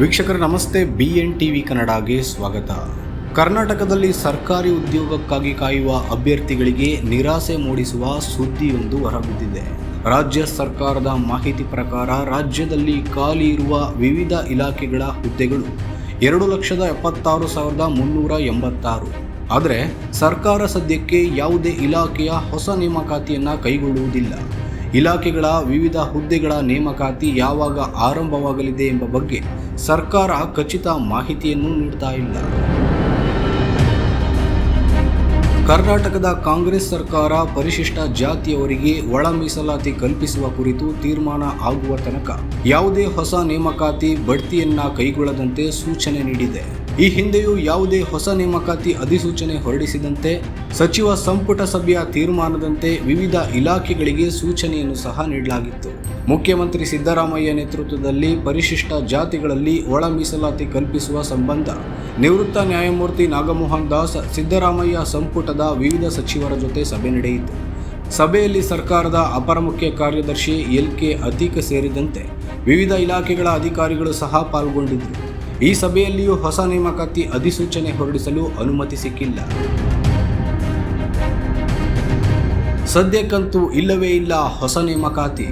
ವೀಕ್ಷಕರ, ನಮಸ್ತೆ. B N T V ಕನ್ನಡಗೆ ಸ್ವಾಗತ. ಕರ್ನಾಟಕದಲ್ಲಿ ಸರ್ಕಾರಿ ಉದ್ಯೋಗಕ್ಕಾಗಿ ಕಾಯುವ ಅಭ್ಯರ್ಥಿಗಳಿಗೆ ನಿರಾಸೆ ಮೂಡಿಸುವ ಸುದ್ದಿಯೊಂದು ಹೊರಬಿದ್ದಿದೆ. ರಾಜ್ಯ ಸರ್ಕಾರದ ಮಾಹಿತಿ ಪ್ರಕಾರ ರಾಜ್ಯದಲ್ಲಿ ಖಾಲಿ ಇರುವ ವಿವಿಧ ಇಲಾಖೆಗಳ ಹುದ್ದೆಗಳು ಎರಡು ಲಕ್ಷದ ಎಪ್ಪತ್ತಾರು ಸಾವಿರದ ಮುನ್ನೂರ ಎಂಬತ್ತಾರು. ಆದರೆ ಸರ್ಕಾರ ಸದ್ಯಕ್ಕೆ ಯಾವುದೇ ಇಲಾಖೆಯ ಹೊಸ ನೇಮಕಾತಿಯನ್ನು ಕೈಗೊಳ್ಳುವುದಿಲ್ಲ. ಇಲಾಖೆಗಳ ವಿವಿಧ ಹುದ್ದೆಗಳ ನೇಮಕಾತಿ ಯಾವಾಗ ಆರಂಭವಾಗಲಿದೆ ಎಂಬ ಬಗ್ಗೆ ಸರ್ಕಾರ ಖಚಿತ ಮಾಹಿತಿಯನ್ನು ನೀಡ್ತಾ ಇಲ್ಲ. ಕರ್ನಾಟಕದ ಕಾಂಗ್ರೆಸ್ ಸರ್ಕಾರ ಪರಿಶಿಷ್ಟ ಜಾತಿಯವರಿಗೆ ಒಳ ಮೀಸಲಾತಿ ಕಲ್ಪಿಸುವ ಕುರಿತು ತೀರ್ಮಾನ ಆಗುವ ತನಕ ಯಾವುದೇ ಹೊಸ ನೇಮಕಾತಿ ಬಡ್ತಿಯನ್ನ ಕೈಗೊಳ್ಳದಂತೆ ಸೂಚನೆ ನೀಡಿದೆ. ಈ ಹಿಂದೆಯೂ ಯಾವುದೇ ಹೊಸ ನೇಮಕಾತಿ ಅಧಿಸೂಚನೆ ಹೊರಡಿಸಿದಂತೆ, ಸಚಿವ ಸಂಪುಟ ಸಭೆಯ ತೀರ್ಮಾನದಂತೆ ವಿವಿಧ ಇಲಾಖೆಗಳಿಗೆ ಸೂಚನೆಯನ್ನು ಸಹ ನೀಡಲಾಗಿತ್ತು. ಮುಖ್ಯಮಂತ್ರಿ ಸಿದ್ದರಾಮಯ್ಯ ನೇತೃತ್ವದಲ್ಲಿ ಪರಿಶಿಷ್ಟ ಜಾತಿಗಳಲ್ಲಿ ಒಳ ಮೀಸಲಾತಿ ಕಲ್ಪಿಸುವ ಸಂಬಂಧ ನಿವೃತ್ತ ನ್ಯಾಯಮೂರ್ತಿ ನಾಗಮೋಹನ್ ದಾಸ್ ಸಿದ್ದರಾಮಯ್ಯ ಸಂಪುಟದ ವಿವಿಧ ಸಚಿವರ ಜೊತೆ ಸಭೆ ನಡೆಯಿತು. ಸಭೆಯಲ್ಲಿ ಸರ್ಕಾರದ ಅಪರ ಮುಖ್ಯ ಕಾರ್ಯದರ್ಶಿ ಎಲ್ ಕೆ ಅತೀಕ್ ಸೇರಿದಂತೆ ವಿವಿಧ ಇಲಾಖೆಗಳ ಅಧಿಕಾರಿಗಳು ಸಹ ಪಾಲ್ಗೊಂಡಿದ್ದರು. ಈ ಸಭೆಯಲ್ಲಿಯೂ ಹೊಸ ನೇಮಕಾತಿ ಅಧಿಸೂಚನೆ ಹೊರಡಿಸಲು ಅನುಮತಿ ಸಿಕ್ಕಿಲ್ಲ. ಸದ್ಯಕ್ಕಂತೂ ಇಲ್ಲವೇ ಇಲ್ಲ ಹೊಸ ನೇಮಕಾತಿ.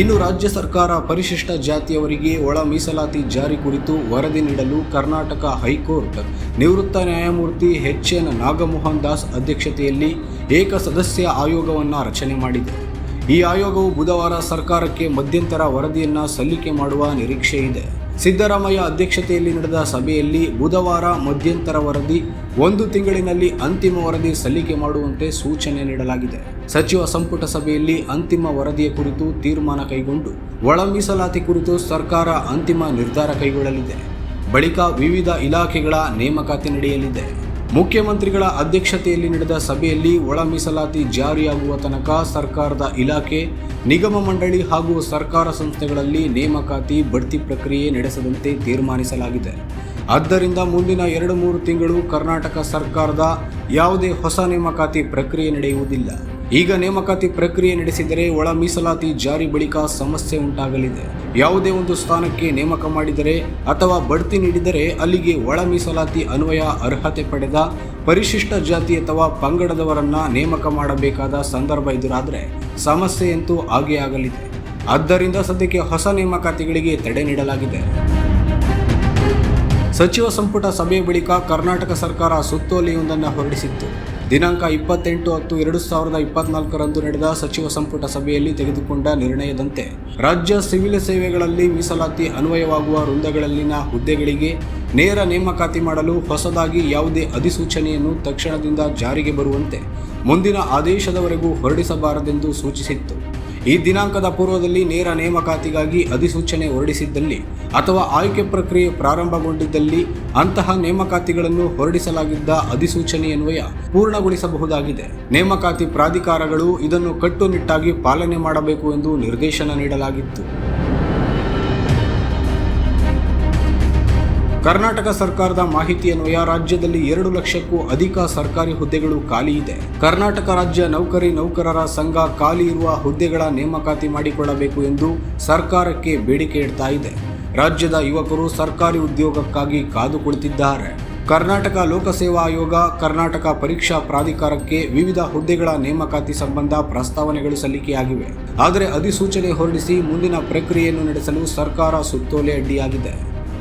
ಇನ್ನು ರಾಜ್ಯ ಸರ್ಕಾರ ಪರಿಶಿಷ್ಟ ಜಾತಿಯವರಿಗೆ ಒಳ ಮೀಸಲಾತಿ ಜಾರಿ ಕುರಿತು ವರದಿ ನೀಡಲು ಕರ್ನಾಟಕ ಹೈಕೋರ್ಟ್, ನಿವೃತ್ತ ನ್ಯಾಯಮೂರ್ತಿ ಎಚ್ ಎನ್ ನಾಗಮೋಹನ್ ದಾಸ್ ಅಧ್ಯಕ್ಷತೆಯಲ್ಲಿ ಏಕ ಸದಸ್ಯ ಆಯೋಗವನ್ನು ರಚನೆ ಮಾಡಿದೆ. ಈ ಆಯೋಗವು ಬುಧವಾರ ಸರ್ಕಾರಕ್ಕೆ ಮಧ್ಯಂತರ ವರದಿಯನ್ನು ಸಲ್ಲಿಕೆ ಮಾಡುವ ನಿರೀಕ್ಷೆ ಇದೆ. ಸಿದ್ದರಾಮಯ್ಯ ಅಧ್ಯಕ್ಷತೆಯಲ್ಲಿ ನಡೆದ ಸಭೆಯಲ್ಲಿ ಬುಧವಾರ ಮಧ್ಯಂತರ ವರದಿ, ಒಂದು ತಿಂಗಳಿನಲ್ಲಿ ಅಂತಿಮ ವರದಿ ಸಲ್ಲಿಕೆ ಮಾಡುವಂತೆ ಸೂಚನೆ ನೀಡಲಾಗಿದೆ. ಸಚಿವ ಸಂಪುಟ ಸಭೆಯಲ್ಲಿ ಅಂತಿಮ ವರದಿಯ ಕುರಿತು ತೀರ್ಮಾನ ಕೈಗೊಂಡು ಒಳ ಮೀಸಲಾತಿ ಕುರಿತು ಸರ್ಕಾರ ಅಂತಿಮ ನಿರ್ಧಾರ ಕೈಗೊಳ್ಳಲಿದೆ. ಬಳಿಕ ವಿವಿಧ ಇಲಾಖೆಗಳ ನೇಮಕಾತಿ ನಡೆಯಲಿದೆ. ಮುಖ್ಯಮಂತ್ರಿಗಳ ಅಧ್ಯಕ್ಷತೆಯಲ್ಲಿ ನಡೆದ ಸಭೆಯಲ್ಲಿ ಒಳ ಮೀಸಲಾತಿ ಜಾರಿಯಾಗುವ ತನಕ ಸರ್ಕಾರದ ಇಲಾಖೆ, ನಿಗಮ ಮಂಡಳಿ ಹಾಗೂ ಸರ್ಕಾರ ಸಂಸ್ಥೆಗಳಲ್ಲಿ ನೇಮಕಾತಿ ಬಡ್ತಿ ಪ್ರಕ್ರಿಯೆ ನಡೆಸದಂತೆ ತೀರ್ಮಾನಿಸಲಾಗಿದೆ. ಆದ್ದರಿಂದ ಮುಂದಿನ ಎರಡು ಮೂರು ತಿಂಗಳು ಕರ್ನಾಟಕ ಸರ್ಕಾರದ ಯಾವುದೇ ಹೊಸ ನೇಮಕಾತಿ ಪ್ರಕ್ರಿಯೆ ನಡೆಯುವುದಿಲ್ಲ. ಈಗ ನೇಮಕಾತಿ ಪ್ರಕ್ರಿಯೆ ನಡೆಸಿದರೆ ಒಳ ಮೀಸಲಾತಿ ಜಾರಿ ಬಳಿಕ ಸಮಸ್ಯೆ ಉಂಟಾಗಲಿದೆ. ಯಾವುದೇ ಒಂದು ಸ್ಥಾನಕ್ಕೆ ನೇಮಕ ಮಾಡಿದರೆ ಅಥವಾ ಬಡ್ತಿ ನೀಡಿದರೆ ಅಲ್ಲಿಗೆ ಒಳ ಮೀಸಲಾತಿ ಅನ್ವಯ ಅರ್ಹತೆ ಪಡೆದ ಪರಿಶಿಷ್ಟ ಜಾತಿ ಅಥವಾ ಪಂಗಡದವರನ್ನ ನೇಮಕ ಮಾಡಬೇಕಾದ ಸಂದರ್ಭ ಎದುರಾದರೆ ಸಮಸ್ಯೆಯಂತೂ ಆಗೇ ಆಗಲಿದೆ. ಆದ್ದರಿಂದ ಸದ್ಯಕ್ಕೆ ಹೊಸ ನೇಮಕಾತಿಗಳಿಗೆ ತಡೆ ನೀಡಲಾಗಿದೆ. ಸಚಿವ ಸಂಪುಟ ಸಭೆಯ ಬಳಿಕ ಕರ್ನಾಟಕ ಸರ್ಕಾರ ಸುತ್ತೋಲೆಯೊಂದನ್ನು ಹೊರಡಿಸಿತ್ತು. ದಿನಾಂಕ ಇಪ್ಪತ್ತೆಂಟು ಹತ್ತು ಎರಡು ಸಾವಿರದ ಇಪ್ಪತ್ನಾಲ್ಕರಂದು ನಡೆದ ಸಚಿವ ಸಂಪುಟ ಸಭೆಯಲ್ಲಿ ತೆಗೆದುಕೊಂಡ ನಿರ್ಣಯದಂತೆ, ರಾಜ್ಯ ಸಿವಿಲ್ ಸೇವೆಗಳಲ್ಲಿ ಮೀಸಲಾತಿ ಅನ್ವಯವಾಗುವ ವೃಂದಗಳಲ್ಲಿನ ಹುದ್ದೆಗಳಿಗೆ ನೇರ ನೇಮಕಾತಿ ಮಾಡಲು ಹೊಸದಾಗಿ ಯಾವುದೇ ಅಧಿಸೂಚನೆಯನ್ನು ತಕ್ಷಣದಿಂದ ಜಾರಿಗೆ ಬರುವಂತೆ ಮುಂದಿನ ಆದೇಶದವರೆಗೂ ಹೊರಡಿಸಬಾರದೆಂದು ಸೂಚಿಸಿತ್ತು. ಈ ದಿನಾಂಕದ ಪೂರ್ವದಲ್ಲಿ ನೇರ ನೇಮಕಾತಿಗಾಗಿ ಅಧಿಸೂಚನೆ ಹೊರಡಿಸಿದ್ದಲ್ಲಿ ಅಥವಾ ಆಯ್ಕೆ ಪ್ರಕ್ರಿಯೆ ಪ್ರಾರಂಭಗೊಂಡಿದ್ದಲ್ಲಿ ಅಂತಹ ನೇಮಕಾತಿಗಳನ್ನು ಹೊರಡಿಸಲಾಗಿದ್ದ ಅಧಿಸೂಚನೆಯನ್ವಯ ಪೂರ್ಣಗೊಳಿಸಬಹುದಾಗಿದೆ. ನೇಮಕಾತಿ ಪ್ರಾಧಿಕಾರಗಳು ಇದನ್ನು ಕಟ್ಟುನಿಟ್ಟಾಗಿ ಪಾಲನೆ ಮಾಡಬೇಕು ಎಂದು ನಿರ್ದೇಶನ ನೀಡಲಾಗಿತ್ತು. ಕರ್ನಾಟಕ ಸರ್ಕಾರದ ಮಾಹಿತಿ ಅನ್ವಯ ರಾಜ್ಯದಲ್ಲಿ ಎರಡು ಲಕ್ಷಕ್ಕೂ ಅಧಿಕ ಸರ್ಕಾರಿ ಹುದ್ದೆಗಳು ಖಾಲಿ ಇದೆ. ಕರ್ನಾಟಕ ರಾಜ್ಯ ನೌಕರಿ ನೌಕರರ ಸಂಘ ಖಾಲಿ ಇರುವ ಹುದ್ದೆಗಳ ನೇಮಕಾತಿ ಮಾಡಿಕೊಳ್ಳಬೇಕು ಎಂದು ಸರ್ಕಾರಕ್ಕೆ ಬೇಡಿಕೆ ಇಡ್ತಾ ಇದೆ. ರಾಜ್ಯದ ಯುವಕರು ಸರ್ಕಾರಿ ಉದ್ಯೋಗಕ್ಕಾಗಿ ಕಾದು ಕುಳಿತಿದ್ದಾರೆ ಕರ್ನಾಟಕ ಲೋಕಸೇವಾ ಆಯೋಗ, ಕರ್ನಾಟಕ ಪರೀಕ್ಷಾ ಪ್ರಾಧಿಕಾರಕ್ಕೆ ವಿವಿಧ ಹುದ್ದೆಗಳ ನೇಮಕಾತಿ ಸಂಬಂಧ ಪ್ರಸ್ತಾವನೆಗಳು ಸಲ್ಲಿಕೆಯಾಗಿವೆ. ಆದರೆ ಅಧಿಸೂಚನೆ ಹೊರಡಿಸಿ ಮುಂದಿನ ಪ್ರಕ್ರಿಯೆಯನ್ನು ನಡೆಸಲು ಸರ್ಕಾರ ಸುತ್ತೋಲೆ ಅಡ್ಡಿಯಾಗಿದೆ.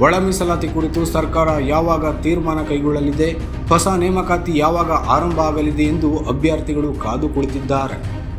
ಒಳ ಮೀಸಲಾತಿ ಕುರಿತು ಸರ್ಕಾರ ಯಾವಾಗ ತೀರ್ಮಾನ ಕೈಗೊಳ್ಳಲಿದೆ, ಹೊಸ ನೇಮಕಾತಿ ಯಾವಾಗ ಆರಂಭ ಆಗಲಿದೆ ಎಂದು ಅಭ್ಯರ್ಥಿಗಳು ಕಾದು ಕುಳಿತಿದ್ದಾರೆ.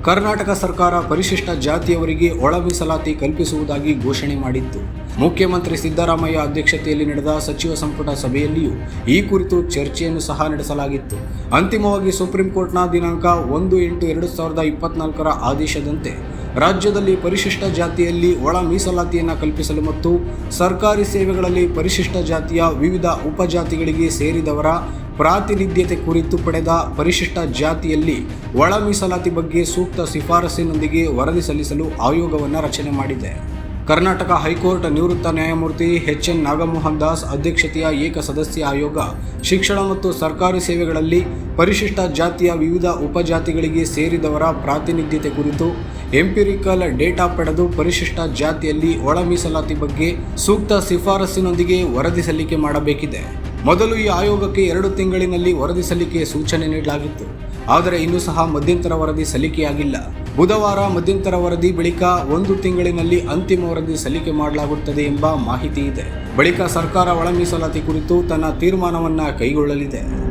ಕರ್ನಾಟಕ ಸರ್ಕಾರ ಪರಿಶಿಷ್ಟ ಜಾತಿಯವರಿಗೆ ಒಳ ಮೀಸಲಾತಿ ಕಲ್ಪಿಸುವುದಾಗಿ ಘೋಷಣೆ ಮಾಡಿತ್ತು. ಮುಖ್ಯಮಂತ್ರಿ ಸಿದ್ದರಾಮಯ್ಯ ಅಧ್ಯಕ್ಷತೆಯಲ್ಲಿ ನಡೆದ ಸಚಿವ ಸಂಪುಟ ಸಭೆಯಲ್ಲಿಯೂ ಈ ಕುರಿತು ಚರ್ಚೆಯನ್ನು ಸಹ ನಡೆಸಲಾಗಿತ್ತು. ಅಂತಿಮವಾಗಿ ಸುಪ್ರೀಂ ಕೋರ್ಟ್ನ ದಿನಾಂಕ ಒಂದು ಎಂಟು ಎರಡು ಸಾವಿರದ ಇಪ್ಪತ್ನಾಲ್ಕರ ಆದೇಶದಂತೆ ರಾಜ್ಯದಲ್ಲಿ ಪರಿಶಿಷ್ಟ ಜಾತಿಯಲ್ಲಿ ಒಳ ಮೀಸಲಾತಿಯನ್ನು ಕಲ್ಪಿಸಲು ಮತ್ತು ಸರ್ಕಾರಿ ಸೇವೆಗಳಲ್ಲಿ ಪರಿಶಿಷ್ಟ ಜಾತಿಯ ವಿವಿಧ ಉಪಜಾತಿಗಳಿಗೆ ಸೇರಿದವರ ಪ್ರಾತಿನಿಧ್ಯತೆ ಕುರಿತು ಪಡೆದ ಪರಿಶಿಷ್ಟ ಜಾತಿಯಲ್ಲಿ ಒಳ ಮೀಸಲಾತಿ ಬಗ್ಗೆ ಸೂಕ್ತ ಶಿಫಾರಸಿನೊಂದಿಗೆ ವರದಿ ಸಲ್ಲಿಸಲು ಆಯೋಗವನ್ನು ರಚನೆ ಮಾಡಿದೆ. ಕರ್ನಾಟಕ ಹೈಕೋರ್ಟ್ ನಿವೃತ್ತ ನ್ಯಾಯಮೂರ್ತಿ ಎಚ್ ಎನ್ ನಾಗಮೋಹನ್ ದಾಸ್ ಅಧ್ಯಕ್ಷತೆಯ ಏಕ ಸದಸ್ಯ ಆಯೋಗ ಶಿಕ್ಷಣ ಮತ್ತು ಸರ್ಕಾರಿ ಸೇವೆಗಳಲ್ಲಿ ಪರಿಶಿಷ್ಟ ಜಾತಿಯ ವಿವಿಧ ಉಪಜಾತಿಗಳಿಗೆ ಸೇರಿದವರ ಪ್ರಾತಿನಿಧ್ಯತೆ ಕುರಿತು ಎಂಪಿರಿಕಲ್ ಡೇಟಾ ಪಡೆದು ಪರಿಶಿಷ್ಟ ಜಾತಿಯಲ್ಲಿ ಒಳ ಮೀಸಲಾತಿ ಬಗ್ಗೆ ಸೂಕ್ತ ಶಿಫಾರಸ್ಸಿನೊಂದಿಗೆ ವರದಿ ಸಲ್ಲಿಕೆ ಮಾಡಬೇಕಿದೆ. ಮೊದಲು ಈ ಆಯೋಗಕ್ಕೆ ಎರಡು ತಿಂಗಳಿನಲ್ಲಿ ವರದಿ ಸಲ್ಲಿಕೆ ಸೂಚನೆ ನೀಡಲಾಗಿತ್ತು. ಆದರೆ ಇನ್ನೂ ಸಹ ಮಧ್ಯಂತರ ವರದಿ ಸಲ್ಲಿಕೆಯಾಗಿಲ್ಲ. ಬುಧವಾರ ಮಧ್ಯಂತರ ವರದಿ ಬಳಿಕ ಒಂದು ತಿಂಗಳಿನಲ್ಲಿ ಅಂತಿಮ ವರದಿ ಸಲ್ಲಿಕೆ ಮಾಡಲಾಗುತ್ತದೆ ಎಂಬ ಮಾಹಿತಿ ಇದೆ. ಬಳಿಕ ಸರ್ಕಾರ ಒಳ ಮೀಸಲಾತಿ ಕುರಿತು ತನ್ನ ತೀರ್ಮಾನವನ್ನು ಕೈಗೊಳ್ಳಲಿದೆ.